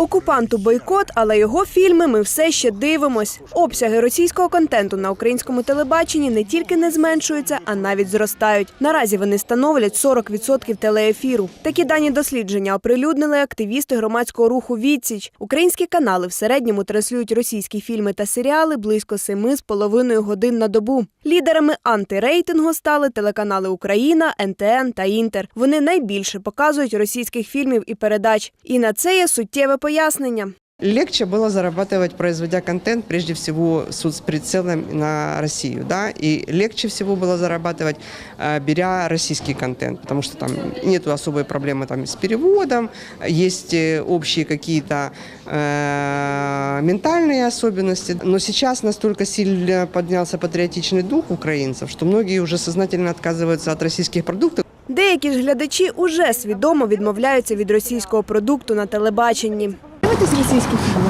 Окупанту бойкот, але його фільми ми все ще дивимось. Обсяги російського контенту на українському телебаченні не тільки не зменшуються, а навіть зростають. Наразі вони становлять 40% телеефіру. Такі дані дослідження оприлюднили активісти громадського руху Відсіч. Українські канали в середньому транслюють російські фільми та серіали близько семи з половиною годин на добу. Лідерами антирейтингу стали телеканали Україна, НТН та Інтер. Вони найбільше показують російських фільмів і передач. І на це є суттєве пояснення. Легче было зарабатывать, производя контент, прежде всего с с прицелом на Россию, да, и легче всего было зарабатывать, э, беря российский контент, потому что там нет особой проблемы там с переводом, есть э, общие какие-то э, ментальные особенности, но сейчас настолько сильно поднялся патриотичный дух украинцев, что многие уже сознательно отказываются от российских продуктов. Деякі ж глядачі уже свідомо відмовляються від російського продукту на телебаченні.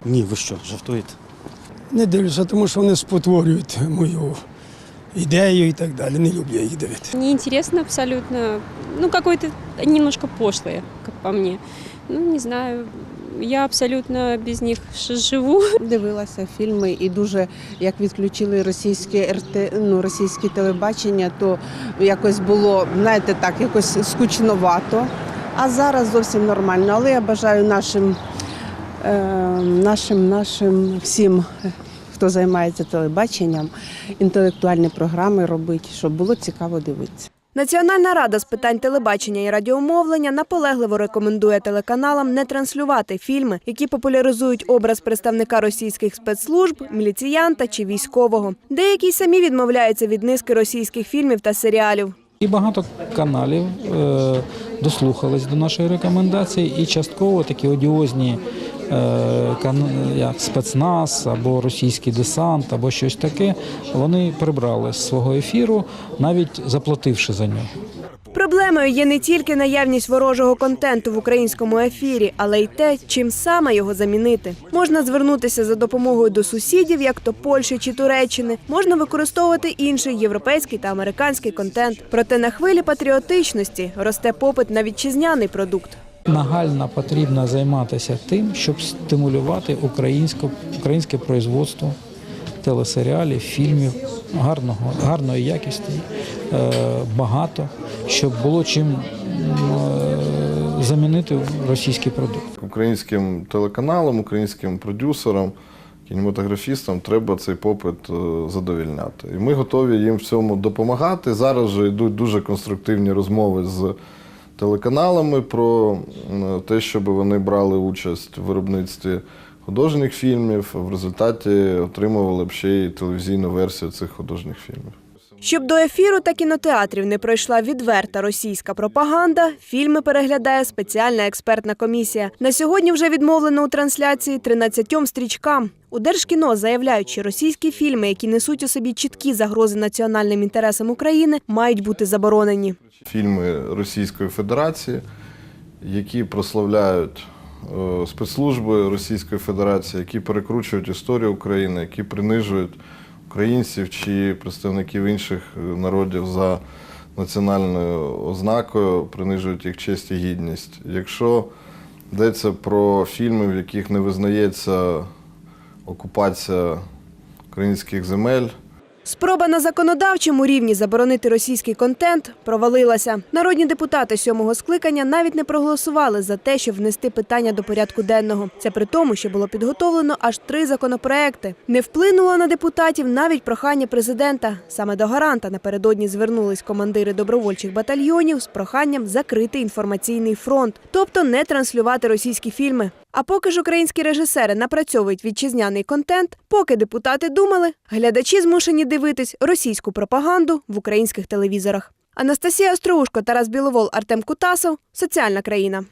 Ні, ви що, жартуєте? Не дивлюся, тому що вони спотворюють мою ідею і так далі. Не люблю я їх дивитися. Неинтересно абсолютно. Ну, какой-то немножко пошлые, як по мені. Ну, не знаю. Я абсолютно без них живу. Дивилася фільми і дуже як відключили російське РТ, ну російське телебачення, то якось було, знаєте, так, якось скучновато. А зараз зовсім нормально. Але я бажаю нашим, е, нашим, нашим всім, хто займається телебаченням, інтелектуальні програми робити, щоб було цікаво дивитися. Національна рада з питань телебачення і радіомовлення наполегливо рекомендує телеканалам не транслювати фільми, які популяризують образ представника російських спецслужб, міліціянта чи військового. Деякі самі відмовляються від низки російських фільмів та серіалів. І багато каналів е, дослухались до нашої рекомендації, і частково такі одіозні як спецназ або російський десант, або щось таке, вони прибрали з свого ефіру, навіть заплативши за нього. Проблемою є не тільки наявність ворожого контенту в українському ефірі, але й те, чим саме його замінити. Можна звернутися за допомогою до сусідів, як то Польщі чи Туреччини. Можна використовувати інший європейський та американський контент. Проте на хвилі патріотичності росте попит на вітчизняний продукт. Нагально потрібно займатися тим, щоб стимулювати українське, производство телесеріалів, фільмів гарного, гарної якості, е, багато, щоб було чим е, замінити російський продукт. Українським телеканалам, українським продюсерам, кінематографістам треба цей попит е, задовільняти. І ми готові їм в цьому допомагати. Зараз вже йдуть дуже конструктивні розмови з телеканалами про те, щоб вони брали участь в виробництві художніх фільмів, в результаті отримували б ще й телевізійну версію цих художніх фільмів. Щоб до ефіру та кінотеатрів не пройшла відверта російська пропаганда, фільми переглядає спеціальна експертна комісія. На сьогодні вже відмовлено у трансляції 13 стрічкам. У Держкіно заявляють, що російські фільми, які несуть у собі чіткі загрози національним інтересам України, мають бути заборонені. фільми Російської Федерації, які прославляють е, спецслужби Російської Федерації, які перекручують історію України, які принижують українців чи представників інших е, народів за національною ознакою, принижують їх честь і гідність. Якщо йдеться про фільми, в яких не визнається окупація українських земель, Спроба на законодавчому рівні заборонити російський контент провалилася. Народні депутати сьомого скликання навіть не проголосували за те, щоб внести питання до порядку денного. Це при тому, що було підготовлено аж три законопроекти. Не вплинуло на депутатів навіть прохання президента. Саме до гаранта напередодні звернулись командири добровольчих батальйонів з проханням закрити інформаційний фронт, тобто не транслювати російські фільми. А поки ж українські режисери напрацьовують вітчизняний контент, поки депутати думали, глядачі змушені дивитись російську пропаганду в українських телевізорах. Анастасія Остроушко, Тарас Біловол, Артем Кутасов. Соціальна країна.